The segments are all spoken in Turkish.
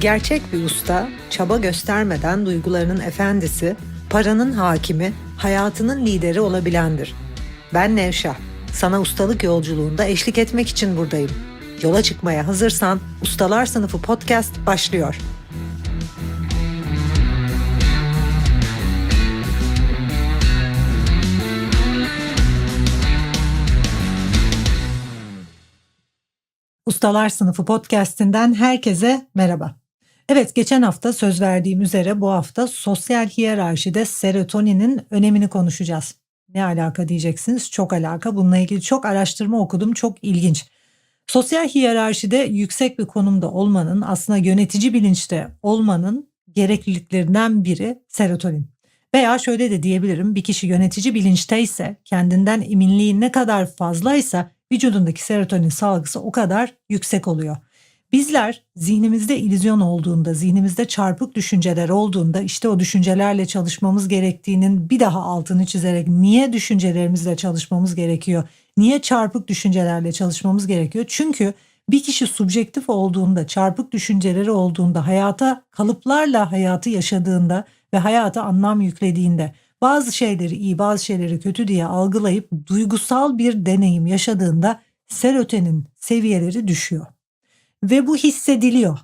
Gerçek bir usta, çaba göstermeden duygularının efendisi, paranın hakimi, hayatının lideri olabilendir. Ben Nevşah. Sana ustalık yolculuğunda eşlik etmek için buradayım. Yola çıkmaya hazırsan Ustalar Sınıfı podcast başlıyor. Ustalar Sınıfı podcast'inden herkese merhaba. Evet geçen hafta söz verdiğim üzere bu hafta sosyal hiyerarşide serotoninin önemini konuşacağız. Ne alaka diyeceksiniz? Çok alaka. Bununla ilgili çok araştırma okudum. Çok ilginç. Sosyal hiyerarşide yüksek bir konumda olmanın aslında yönetici bilinçte olmanın gerekliliklerinden biri serotonin. Veya şöyle de diyebilirim bir kişi yönetici bilinçteyse kendinden eminliği ne kadar fazlaysa vücudundaki serotonin salgısı o kadar yüksek oluyor. Bizler zihnimizde illüzyon olduğunda, zihnimizde çarpık düşünceler olduğunda işte o düşüncelerle çalışmamız gerektiğinin bir daha altını çizerek niye düşüncelerimizle çalışmamız gerekiyor? Niye çarpık düşüncelerle çalışmamız gerekiyor? Çünkü bir kişi subjektif olduğunda, çarpık düşünceleri olduğunda, hayata kalıplarla hayatı yaşadığında ve hayata anlam yüklediğinde bazı şeyleri iyi, bazı şeyleri kötü diye algılayıp duygusal bir deneyim yaşadığında serotonin seviyeleri düşüyor. Ve bu hissediliyor.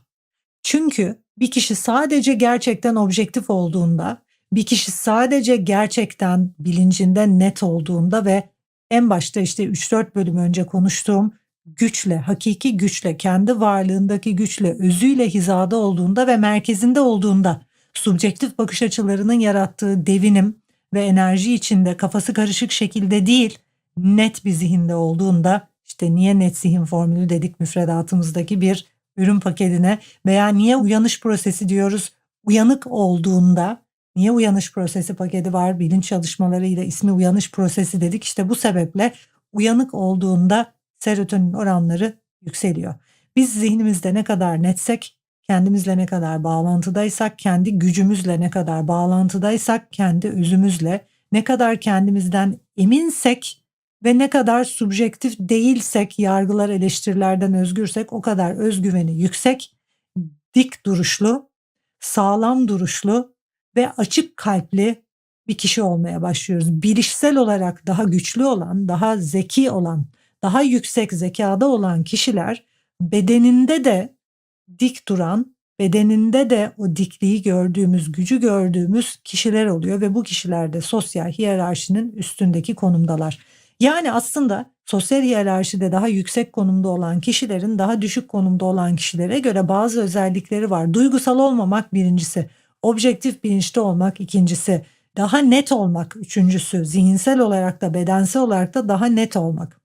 Çünkü bir kişi sadece gerçekten objektif olduğunda, bir kişi sadece gerçekten bilincinde net olduğunda ve en başta işte 3-4 bölüm önce konuştuğum güçle, hakiki güçle, kendi varlığındaki güçle, özüyle hizada olduğunda ve merkezinde olduğunda subjektif bakış açılarının yarattığı devinim ve enerji içinde kafası karışık şekilde değil, net bir zihinde olduğunda işte niye net zihin formülü dedik müfredatımızdaki bir ürün paketine veya niye uyanış prosesi diyoruz uyanık olduğunda niye uyanış prosesi paketi var bilinç çalışmalarıyla ismi uyanış prosesi dedik işte bu sebeple uyanık olduğunda serotonin oranları yükseliyor. Biz zihnimizde ne kadar netsek kendimizle ne kadar bağlantıdaysak, kendi gücümüzle ne kadar bağlantıdaysak, kendi özümüzle ne kadar kendimizden eminsek ve ne kadar subjektif değilsek, yargılar, eleştirilerden özgürsek o kadar özgüveni yüksek, dik duruşlu, sağlam duruşlu ve açık kalpli bir kişi olmaya başlıyoruz. Bilişsel olarak daha güçlü olan, daha zeki olan, daha yüksek zekada olan kişiler bedeninde de dik duran, bedeninde de o dikliği gördüğümüz, gücü gördüğümüz kişiler oluyor ve bu kişiler de sosyal hiyerarşinin üstündeki konumdalar. Yani aslında sosyal hiyerarşide daha yüksek konumda olan kişilerin daha düşük konumda olan kişilere göre bazı özellikleri var. Duygusal olmamak birincisi, objektif bilinçli olmak ikincisi, daha net olmak üçüncüsü, zihinsel olarak da bedensel olarak da daha net olmak.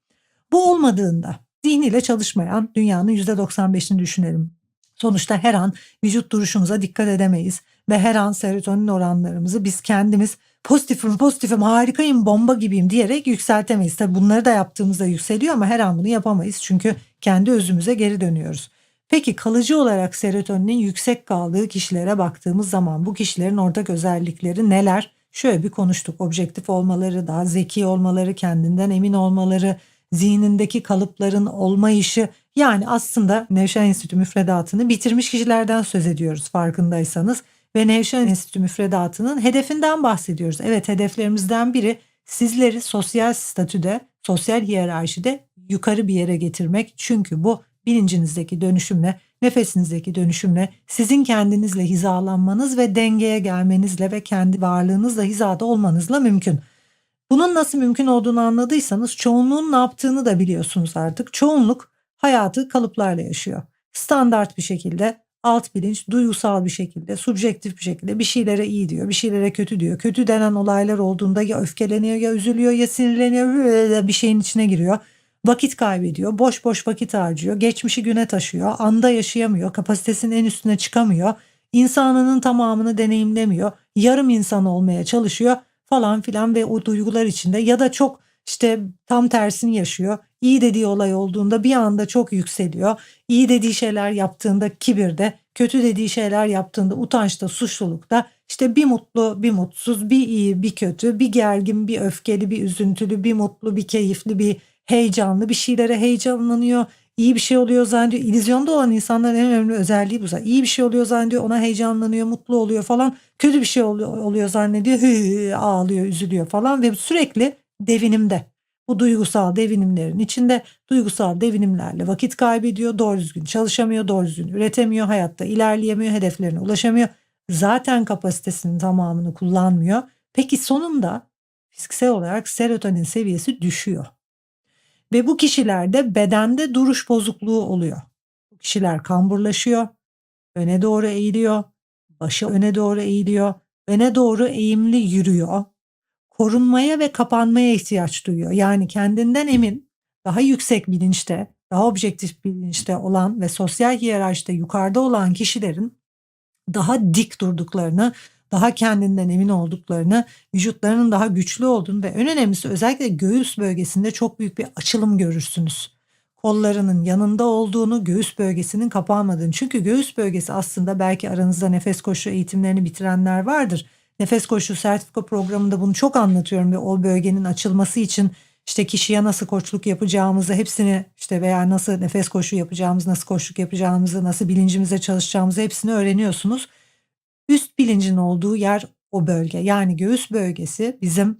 Bu olmadığında zihniyle çalışmayan dünyanın %95'ini düşünelim. Sonuçta her an vücut duruşumuza dikkat edemeyiz ve her an serotonin oranlarımızı biz kendimiz pozitifim pozitifim harikayım bomba gibiyim diyerek yükseltemeyiz. Tabi bunları da yaptığımızda yükseliyor ama her an bunu yapamayız çünkü kendi özümüze geri dönüyoruz. Peki kalıcı olarak serotoninin yüksek kaldığı kişilere baktığımız zaman bu kişilerin ortak özellikleri neler? Şöyle bir konuştuk. Objektif olmaları, daha zeki olmaları, kendinden emin olmaları, zihnindeki kalıpların olmayışı yani aslında Nevşehir Enstitü müfredatını bitirmiş kişilerden söz ediyoruz farkındaysanız ve Nevşehir Enstitü müfredatının hedefinden bahsediyoruz. Evet hedeflerimizden biri sizleri sosyal statüde, sosyal hiyerarşide yukarı bir yere getirmek. Çünkü bu bilincinizdeki dönüşümle, nefesinizdeki dönüşümle, sizin kendinizle hizalanmanız ve dengeye gelmenizle ve kendi varlığınızla hizada olmanızla mümkün. Bunun nasıl mümkün olduğunu anladıysanız çoğunluğun ne yaptığını da biliyorsunuz artık. Çoğunluk hayatı kalıplarla yaşıyor. Standart bir şekilde alt bilinç duygusal bir şekilde, subjektif bir şekilde bir şeylere iyi diyor, bir şeylere kötü diyor. Kötü denen olaylar olduğunda ya öfkeleniyor ya üzülüyor ya sinirleniyor bir şeyin içine giriyor. Vakit kaybediyor, boş boş vakit harcıyor, geçmişi güne taşıyor, anda yaşayamıyor, kapasitesinin en üstüne çıkamıyor, insanının tamamını deneyimlemiyor, yarım insan olmaya çalışıyor falan filan ve o duygular içinde ya da çok işte tam tersini yaşıyor. İyi dediği olay olduğunda bir anda çok yükseliyor. İyi dediği şeyler yaptığında kibirde, kötü dediği şeyler yaptığında utançta, suçlulukta İşte bir mutlu, bir mutsuz, bir iyi, bir kötü, bir gergin, bir öfkeli, bir üzüntülü, bir mutlu, bir keyifli, bir heyecanlı, bir şeylere heyecanlanıyor. İyi bir şey oluyor zannediyor. İllüzyonda olan insanların en önemli özelliği bu. İyi bir şey oluyor zannediyor, ona heyecanlanıyor, mutlu oluyor falan. Kötü bir şey oluyor, oluyor zannediyor, hı hı, ağlıyor, üzülüyor falan ve sürekli devinimde. Bu duygusal devinimlerin içinde duygusal devinimlerle vakit kaybediyor, doğru düzgün çalışamıyor, doğru düzgün üretemiyor, hayatta ilerleyemiyor, hedeflerine ulaşamıyor. Zaten kapasitesinin tamamını kullanmıyor. Peki sonunda fiziksel olarak serotonin seviyesi düşüyor. Ve bu kişilerde bedende duruş bozukluğu oluyor. Bu kişiler kamburlaşıyor, öne doğru eğiliyor, başı öne doğru eğiliyor, öne doğru eğimli yürüyor. Korunmaya ve kapanmaya ihtiyaç duyuyor. Yani kendinden emin, daha yüksek bilinçte, daha objektif bilinçte olan ve sosyal hiyerarşide yukarıda olan kişilerin daha dik durduklarını, daha kendinden emin olduklarını, vücutlarının daha güçlü olduğunu ve en önemlisi özellikle göğüs bölgesinde çok büyük bir açılım görürsünüz. Kollarının yanında olduğunu, göğüs bölgesinin kapanmadığını. Çünkü göğüs bölgesi aslında belki aranızda nefes koşu eğitimlerini bitirenler vardır. Nefes koşu sertifika programında bunu çok anlatıyorum ve o bölgenin açılması için işte kişiye nasıl koçluk yapacağımızı hepsini işte veya nasıl nefes koşu yapacağımızı, nasıl koçluk yapacağımızı, nasıl bilincimize çalışacağımızı hepsini öğreniyorsunuz. Üst bilincin olduğu yer o bölge. Yani göğüs bölgesi bizim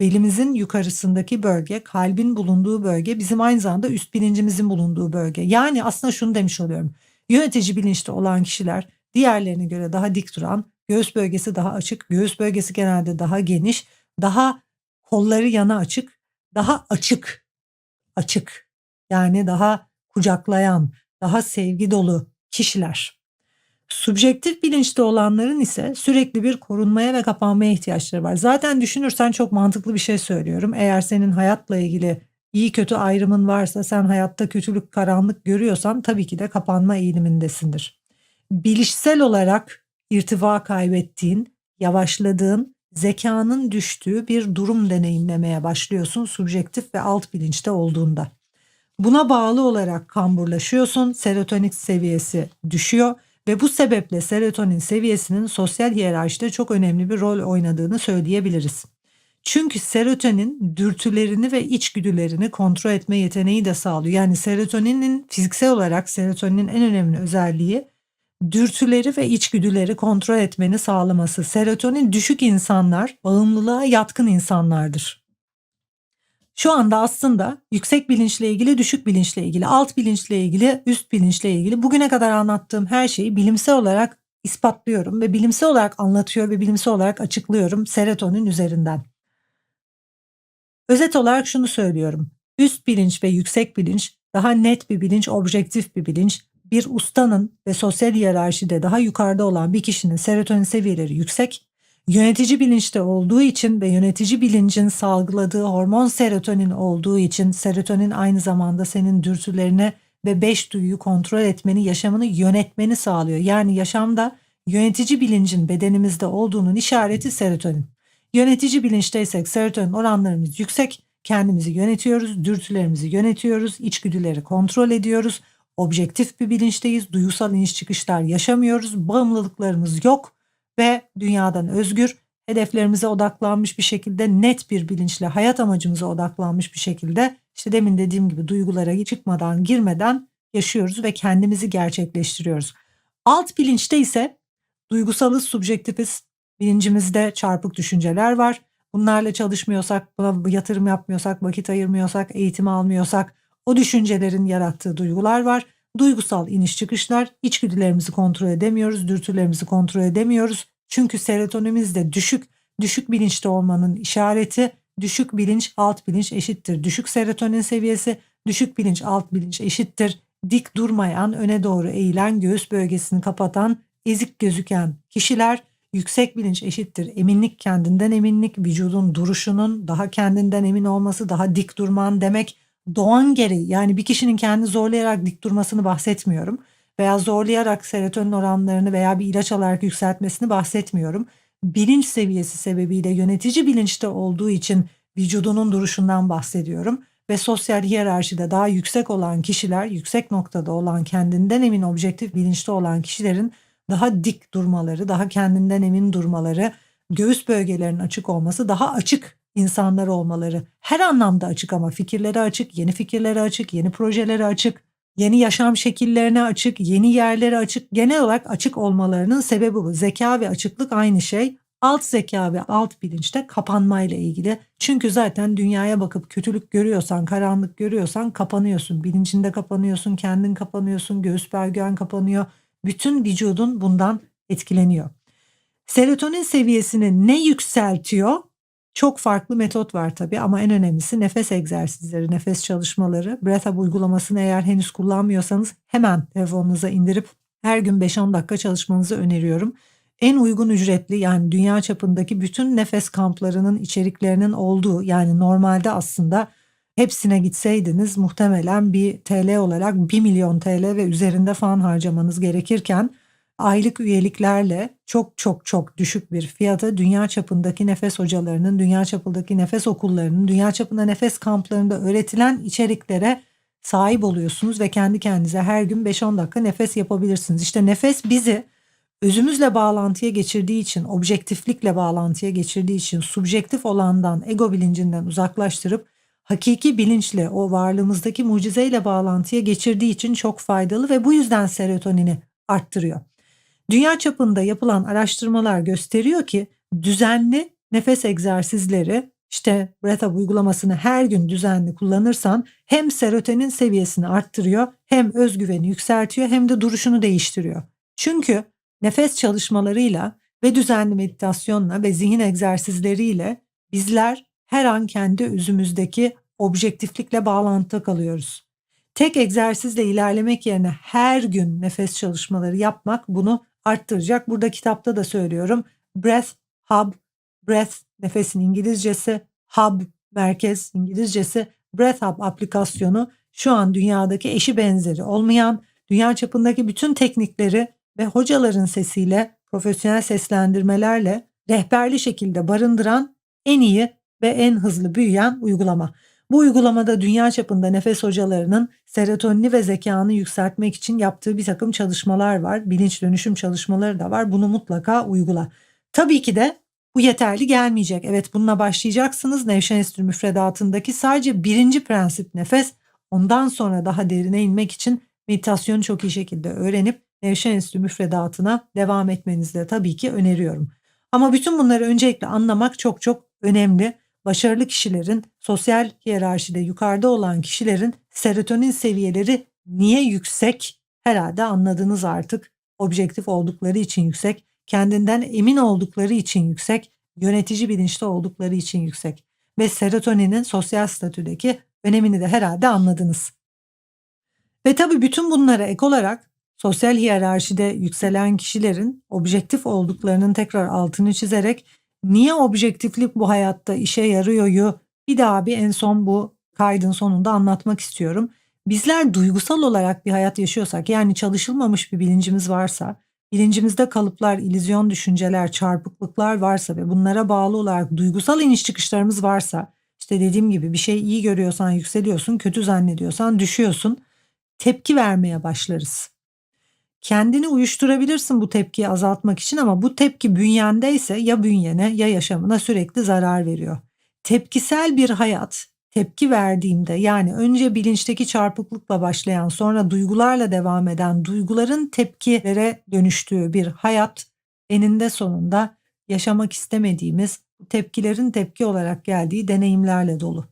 belimizin yukarısındaki bölge, kalbin bulunduğu bölge bizim aynı zamanda üst bilincimizin bulunduğu bölge. Yani aslında şunu demiş oluyorum. Yönetici bilinçte olan kişiler diğerlerine göre daha dik duran, göğüs bölgesi daha açık, göğüs bölgesi genelde daha geniş, daha kolları yana açık, daha açık, açık. Yani daha kucaklayan, daha sevgi dolu kişiler. Subjektif bilinçte olanların ise sürekli bir korunmaya ve kapanmaya ihtiyaçları var. Zaten düşünürsen çok mantıklı bir şey söylüyorum. Eğer senin hayatla ilgili iyi kötü ayrımın varsa sen hayatta kötülük, karanlık görüyorsan tabii ki de kapanma eğilimindesindir. Bilişsel olarak irtifa kaybettiğin, yavaşladığın, zekanın düştüğü bir durum deneyimlemeye başlıyorsun subjektif ve alt bilinçte olduğunda. Buna bağlı olarak kamburlaşıyorsun, serotonin seviyesi düşüyor ve bu sebeple serotonin seviyesinin sosyal hiyerarşide çok önemli bir rol oynadığını söyleyebiliriz. Çünkü serotonin dürtülerini ve içgüdülerini kontrol etme yeteneği de sağlıyor. Yani serotoninin fiziksel olarak serotoninin en önemli özelliği dürtüleri ve içgüdüleri kontrol etmeni sağlaması. Serotonin düşük insanlar bağımlılığa yatkın insanlardır. Şu anda aslında yüksek bilinçle ilgili, düşük bilinçle ilgili, alt bilinçle ilgili, üst bilinçle ilgili bugüne kadar anlattığım her şeyi bilimsel olarak ispatlıyorum ve bilimsel olarak anlatıyor ve bilimsel olarak açıklıyorum serotonin üzerinden. Özet olarak şunu söylüyorum. Üst bilinç ve yüksek bilinç daha net bir bilinç, objektif bir bilinç. Bir ustanın ve sosyal hiyerarşide daha yukarıda olan bir kişinin serotonin seviyeleri yüksek, Yönetici bilinçte olduğu için ve yönetici bilincin salgıladığı hormon serotonin olduğu için serotonin aynı zamanda senin dürtülerini ve beş duyuyu kontrol etmeni, yaşamını yönetmeni sağlıyor. Yani yaşamda yönetici bilincin bedenimizde olduğunun işareti serotonin. Yönetici bilinçteysek serotonin oranlarımız yüksek, kendimizi yönetiyoruz, dürtülerimizi yönetiyoruz, içgüdüleri kontrol ediyoruz, objektif bir bilinçteyiz, duygusal iniş çıkışlar yaşamıyoruz, bağımlılıklarımız yok ve dünyadan özgür, hedeflerimize odaklanmış bir şekilde net bir bilinçle hayat amacımıza odaklanmış bir şekilde işte demin dediğim gibi duygulara çıkmadan girmeden yaşıyoruz ve kendimizi gerçekleştiriyoruz. Alt bilinçte ise duygusalız, subjektifiz, bilincimizde çarpık düşünceler var. Bunlarla çalışmıyorsak, buna yatırım yapmıyorsak, vakit ayırmıyorsak, eğitim almıyorsak o düşüncelerin yarattığı duygular var. Duygusal iniş çıkışlar, içgüdülerimizi kontrol edemiyoruz, dürtülerimizi kontrol edemiyoruz. Çünkü serotonimiz de düşük, düşük bilinçte olmanın işareti düşük bilinç, alt bilinç eşittir. Düşük serotonin seviyesi, düşük bilinç, alt bilinç eşittir. Dik durmayan, öne doğru eğilen, göğüs bölgesini kapatan, ezik gözüken kişiler yüksek bilinç eşittir. Eminlik, kendinden eminlik, vücudun duruşunun daha kendinden emin olması, daha dik durman demek doğan gereği yani bir kişinin kendi zorlayarak dik durmasını bahsetmiyorum veya zorlayarak serotonin oranlarını veya bir ilaç alarak yükseltmesini bahsetmiyorum. Bilinç seviyesi sebebiyle yönetici bilinçte olduğu için vücudunun duruşundan bahsediyorum ve sosyal hiyerarşide daha yüksek olan kişiler, yüksek noktada olan kendinden emin objektif bilinçte olan kişilerin daha dik durmaları, daha kendinden emin durmaları, göğüs bölgelerinin açık olması, daha açık insanlar olmaları. Her anlamda açık ama fikirlere açık, yeni fikirlere açık, yeni projelere açık, yeni yaşam şekillerine açık, yeni yerlere açık, genel olarak açık olmalarının sebebi bu. Zeka ve açıklık aynı şey. Alt zeka ve alt bilinçte kapanmayla ilgili. Çünkü zaten dünyaya bakıp kötülük görüyorsan, karanlık görüyorsan kapanıyorsun. Bilincinde kapanıyorsun, kendin kapanıyorsun, göğüs bölgen kapanıyor. Bütün vücudun bundan etkileniyor. Serotonin seviyesini ne yükseltiyor? Çok farklı metot var tabii ama en önemlisi nefes egzersizleri, nefes çalışmaları. Breath Up uygulamasını eğer henüz kullanmıyorsanız hemen telefonunuza indirip her gün 5-10 dakika çalışmanızı öneriyorum. En uygun ücretli yani dünya çapındaki bütün nefes kamplarının içeriklerinin olduğu yani normalde aslında hepsine gitseydiniz muhtemelen bir TL olarak 1 milyon TL ve üzerinde falan harcamanız gerekirken aylık üyeliklerle çok çok çok düşük bir fiyata dünya çapındaki nefes hocalarının, dünya çapındaki nefes okullarının, dünya çapında nefes kamplarında öğretilen içeriklere sahip oluyorsunuz ve kendi kendinize her gün 5-10 dakika nefes yapabilirsiniz. İşte nefes bizi özümüzle bağlantıya geçirdiği için, objektiflikle bağlantıya geçirdiği için, subjektif olandan, ego bilincinden uzaklaştırıp hakiki bilinçle, o varlığımızdaki mucizeyle bağlantıya geçirdiği için çok faydalı ve bu yüzden serotonini arttırıyor. Dünya çapında yapılan araştırmalar gösteriyor ki düzenli nefes egzersizleri işte Breath Up uygulamasını her gün düzenli kullanırsan hem serotonin seviyesini arttırıyor hem özgüveni yükseltiyor hem de duruşunu değiştiriyor. Çünkü nefes çalışmalarıyla ve düzenli meditasyonla ve zihin egzersizleriyle bizler her an kendi özümüzdeki objektiflikle bağlantıda kalıyoruz. Tek egzersizle ilerlemek yerine her gün nefes çalışmaları yapmak bunu arttıracak. Burada kitapta da söylüyorum. Breath Hub, Breath nefesin İngilizcesi, Hub merkez İngilizcesi, Breath Hub aplikasyonu şu an dünyadaki eşi benzeri olmayan, dünya çapındaki bütün teknikleri ve hocaların sesiyle, profesyonel seslendirmelerle rehberli şekilde barındıran en iyi ve en hızlı büyüyen uygulama. Bu uygulamada dünya çapında nefes hocalarının serotonini ve zekanı yükseltmek için yaptığı bir takım çalışmalar var. Bilinç dönüşüm çalışmaları da var. Bunu mutlaka uygula. Tabii ki de bu yeterli gelmeyecek. Evet bununla başlayacaksınız. Nevşen Enstitü müfredatındaki sadece birinci prensip nefes. Ondan sonra daha derine inmek için meditasyonu çok iyi şekilde öğrenip Nevşen Enstitü müfredatına devam etmenizi de tabii ki öneriyorum. Ama bütün bunları öncelikle anlamak çok çok önemli başarılı kişilerin sosyal hiyerarşide yukarıda olan kişilerin serotonin seviyeleri niye yüksek? Herhalde anladınız artık. Objektif oldukları için yüksek, kendinden emin oldukları için yüksek, yönetici bilinçli oldukları için yüksek ve serotoninin sosyal statüdeki önemini de herhalde anladınız. Ve tabii bütün bunlara ek olarak sosyal hiyerarşide yükselen kişilerin objektif olduklarının tekrar altını çizerek niye objektiflik bu hayatta işe yarıyoryu bir daha bir en son bu kaydın sonunda anlatmak istiyorum. Bizler duygusal olarak bir hayat yaşıyorsak yani çalışılmamış bir bilincimiz varsa, bilincimizde kalıplar, ilizyon düşünceler, çarpıklıklar varsa ve bunlara bağlı olarak duygusal iniş çıkışlarımız varsa, işte dediğim gibi bir şey iyi görüyorsan yükseliyorsun, kötü zannediyorsan düşüyorsun, tepki vermeye başlarız. Kendini uyuşturabilirsin bu tepkiyi azaltmak için ama bu tepki bünyendeyse ya bünyene ya yaşamına sürekli zarar veriyor. Tepkisel bir hayat tepki verdiğimde yani önce bilinçteki çarpıklıkla başlayan sonra duygularla devam eden duyguların tepkilere dönüştüğü bir hayat eninde sonunda yaşamak istemediğimiz tepkilerin tepki olarak geldiği deneyimlerle dolu.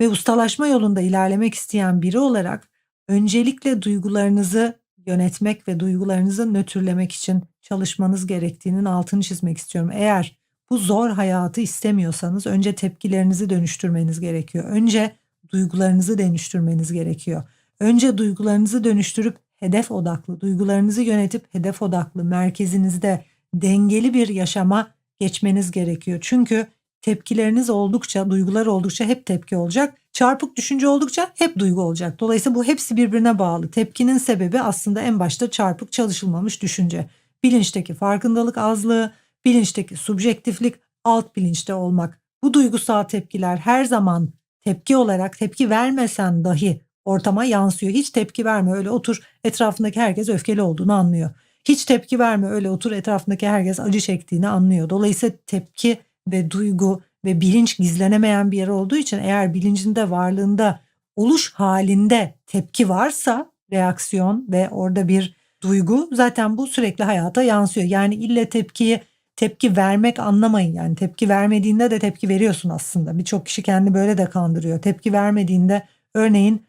Ve ustalaşma yolunda ilerlemek isteyen biri olarak öncelikle duygularınızı yönetmek ve duygularınızı nötrlemek için çalışmanız gerektiğinin altını çizmek istiyorum. Eğer bu zor hayatı istemiyorsanız önce tepkilerinizi dönüştürmeniz gerekiyor. Önce duygularınızı dönüştürmeniz gerekiyor. Önce duygularınızı dönüştürüp hedef odaklı, duygularınızı yönetip hedef odaklı merkezinizde dengeli bir yaşama geçmeniz gerekiyor. Çünkü tepkileriniz oldukça, duygular oldukça hep tepki olacak. Çarpık düşünce oldukça hep duygu olacak. Dolayısıyla bu hepsi birbirine bağlı. Tepkinin sebebi aslında en başta çarpık çalışılmamış düşünce. Bilinçteki farkındalık azlığı, bilinçteki subjektiflik, alt bilinçte olmak. Bu duygusal tepkiler her zaman tepki olarak tepki vermesen dahi ortama yansıyor. Hiç tepki verme öyle otur etrafındaki herkes öfkeli olduğunu anlıyor. Hiç tepki verme öyle otur etrafındaki herkes acı çektiğini anlıyor. Dolayısıyla tepki ve duygu ve bilinç gizlenemeyen bir yer olduğu için eğer bilincinde varlığında oluş halinde tepki varsa reaksiyon ve orada bir duygu zaten bu sürekli hayata yansıyor. Yani ille tepkiyi tepki vermek anlamayın yani tepki vermediğinde de tepki veriyorsun aslında. Birçok kişi kendi böyle de kandırıyor. Tepki vermediğinde örneğin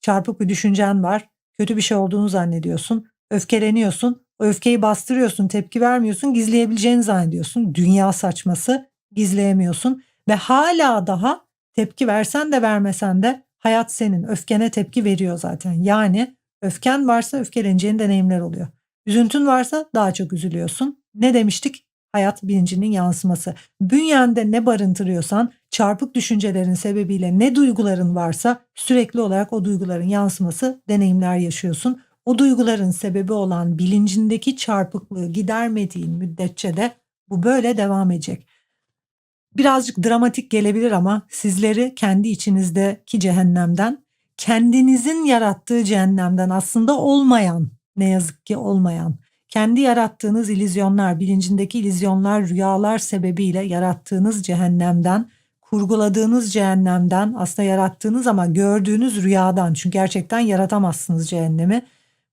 çarpık bir düşüncen var. Kötü bir şey olduğunu zannediyorsun. Öfkeleniyorsun. O öfkeyi bastırıyorsun, tepki vermiyorsun, gizleyebileceğini zannediyorsun. Dünya saçması, gizleyemiyorsun ve hala daha tepki versen de vermesen de hayat senin. Öfkene tepki veriyor zaten. Yani öfken varsa öfkeleneceğin deneyimler oluyor. Üzüntün varsa daha çok üzülüyorsun. Ne demiştik? Hayat bilincinin yansıması. Bünyende ne barındırıyorsan çarpık düşüncelerin sebebiyle ne duyguların varsa sürekli olarak o duyguların yansıması deneyimler yaşıyorsun. O duyguların sebebi olan bilincindeki çarpıklığı gidermediğin müddetçe de bu böyle devam edecek. Birazcık dramatik gelebilir ama sizleri kendi içinizdeki cehennemden, kendinizin yarattığı cehennemden aslında olmayan, ne yazık ki olmayan, kendi yarattığınız ilizyonlar, bilincindeki ilizyonlar, rüyalar sebebiyle yarattığınız cehennemden, kurguladığınız cehennemden, aslında yarattığınız ama gördüğünüz rüyadan, çünkü gerçekten yaratamazsınız cehennemi,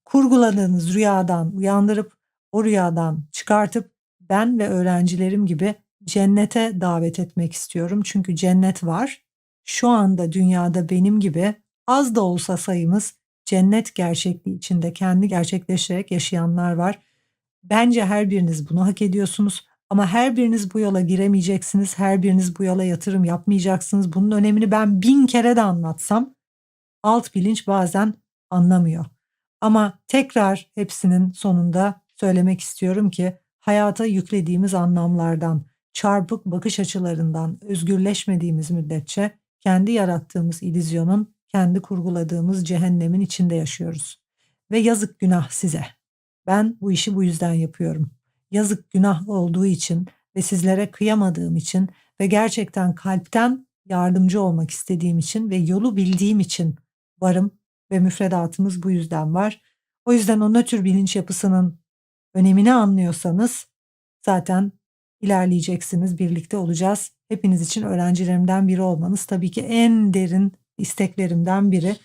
kurguladığınız rüyadan uyandırıp o rüyadan çıkartıp ben ve öğrencilerim gibi cennete davet etmek istiyorum. Çünkü cennet var. Şu anda dünyada benim gibi az da olsa sayımız cennet gerçekliği içinde kendi gerçekleştirerek yaşayanlar var. Bence her biriniz bunu hak ediyorsunuz. Ama her biriniz bu yola giremeyeceksiniz. Her biriniz bu yola yatırım yapmayacaksınız. Bunun önemini ben bin kere de anlatsam alt bilinç bazen anlamıyor. Ama tekrar hepsinin sonunda söylemek istiyorum ki hayata yüklediğimiz anlamlardan, çarpık bakış açılarından özgürleşmediğimiz müddetçe kendi yarattığımız ilizyonun, kendi kurguladığımız cehennemin içinde yaşıyoruz. Ve yazık günah size. Ben bu işi bu yüzden yapıyorum. Yazık günah olduğu için ve sizlere kıyamadığım için ve gerçekten kalpten yardımcı olmak istediğim için ve yolu bildiğim için varım ve müfredatımız bu yüzden var. O yüzden o nötr bilinç yapısının önemini anlıyorsanız zaten ilerleyeceksiniz, birlikte olacağız. Hepiniz için öğrencilerimden biri olmanız tabii ki en derin isteklerimden biri.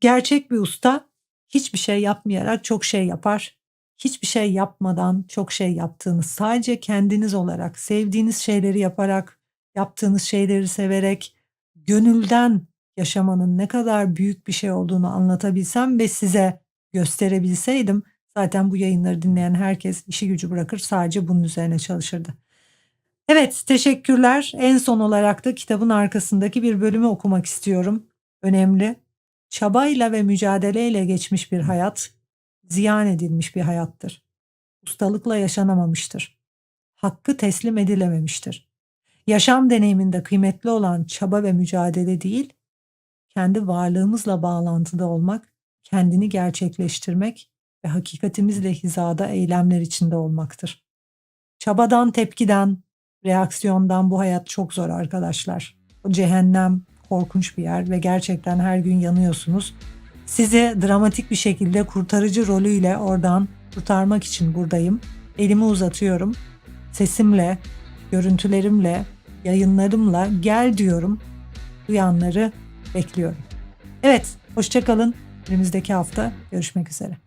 Gerçek bir usta hiçbir şey yapmayarak çok şey yapar. Hiçbir şey yapmadan çok şey yaptığınız, sadece kendiniz olarak, sevdiğiniz şeyleri yaparak, yaptığınız şeyleri severek, gönülden yaşamanın ne kadar büyük bir şey olduğunu anlatabilsem ve size gösterebilseydim zaten bu yayınları dinleyen herkes işi gücü bırakır sadece bunun üzerine çalışırdı. Evet teşekkürler. En son olarak da kitabın arkasındaki bir bölümü okumak istiyorum. Önemli. Çabayla ve mücadeleyle geçmiş bir hayat, ziyan edilmiş bir hayattır. Ustalıkla yaşanamamıştır. Hakkı teslim edilememiştir. Yaşam deneyiminde kıymetli olan çaba ve mücadele değil, kendi varlığımızla bağlantıda olmak, kendini gerçekleştirmek ve hakikatimizle hizada eylemler içinde olmaktır. Çabadan, tepkiden, reaksiyondan bu hayat çok zor arkadaşlar. O cehennem korkunç bir yer ve gerçekten her gün yanıyorsunuz. Sizi dramatik bir şekilde kurtarıcı rolüyle oradan kurtarmak için buradayım. Elimi uzatıyorum. Sesimle, görüntülerimle, yayınlarımla gel diyorum. Duyanları bekliyorum. Evet, hoşçakalın. Önümüzdeki hafta görüşmek üzere.